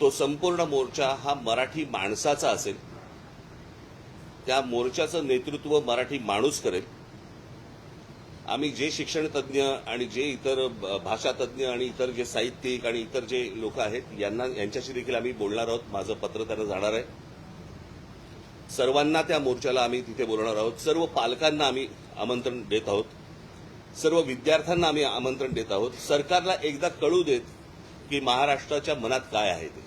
तो संपूर्ण मोर्चा हा मराठी माणसाचा असेल. त्या मोर्चाचं नेतृत्व मराठी माणूस करेल. आम्ही जे शिक्षण तज्ज्ञ आणि जे इतर भाषातज्ज्ञ आणि इतर जे साहित्यिक आणि इतर जे लोक आहेत यांना यांच्याशी देखील आम्ही बोलणार आहोत. माझं पत्र त्यांना जाणार आहे. सर्वांना त्या मोर्चाला आम्ही तिथे बोलणार आहोत. सर्व पालकांना आम्ही आमंत्रण देत आहोत. सर्व विद्यार्थ्यांना आम्ही आमंत्रण देत आहोत. सरकारला एकदा कळू देत की महाराष्ट्राच्या मनात काय आहे ते?